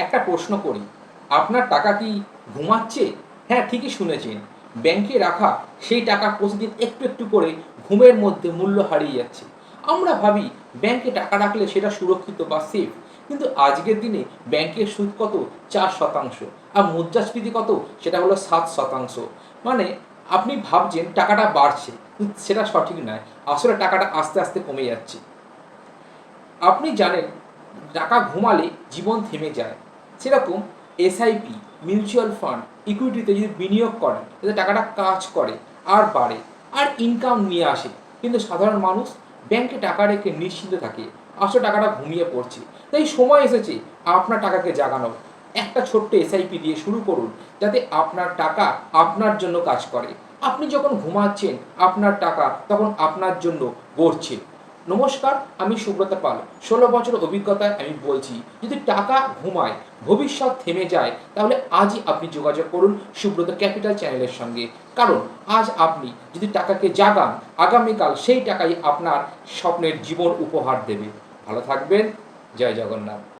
একটা প্রশ্ন করি। আপনার টাকা কি ঘুমাচ্ছে? হ্যাঁ ঠিকই শুনেছেন। ব্যাংকে রাখা সেই টাকা প্রতিদিন একটু একটু করে ঘুমের মধ্যে মূল্য হারিয়ে যাচ্ছে। আমরা ভাবি, ব্যাংকে টাকা রাখলে সেটা সুরক্ষিত বা সেফ কিন্তু আজকের দিনে ব্যাংকের সুদ কত? চার শতাংশ। আর মুদ্রাস্ফীতি কত? সেটা হলো সাত শতাংশ। মানে আপনি ভাবছেন টাকাটা বাড়ছে সেটা সঠিক নয়। আসলে টাকাটা আস্তে আস্তে কমে যাচ্ছে। আপনি জানেন, টাকা ঘুমালে জীবন থেমে যায়। সেরকম এসআইপি মিউচুয়াল ফান্ড ইকুইটিতে যদি বিনিয়োগ করেন তাতে টাকাটা কাজ করে, আর বাড়ে, আর ইনকাম নিয়ে আসে। কিন্তু সাধারণ মানুষ ব্যাংকে টাকা রেখে নিশ্চিন্ত থাকে, আসলে টাকাটা ঘুমিয়ে পড়ছে। তাই সময় এসেছে আপনার টাকাকে জাগানোর একটা ছোট্ট এসআইপি দিয়ে শুরু করুন, যাতে আপনার টাকা আপনার জন্য কাজ করে। আপনি যখন ঘুমাচ্ছেন, আপনার টাকা তখন আপনার জন্য গড়ছে। নমস্কার, আমি সুব্রত পাল। ষোলো বছর অভিজ্ঞতায় আমি বলছি, যদি টাকা ঘুমায়, ভবিষ্যৎ থেমে যায়, তাহলে আজই আপনি যোগাযোগ করুন সুব্রত ক্যাপিটাল চ্যানেলের সঙ্গে। কারণ আজ আপনি যদি টাকাকে জাগান, আগামীকাল সেই টাকাই আপনার স্বপ্নের জীবন উপহার দেবে। ভালো থাকবেন। জয় জগন্নাথ।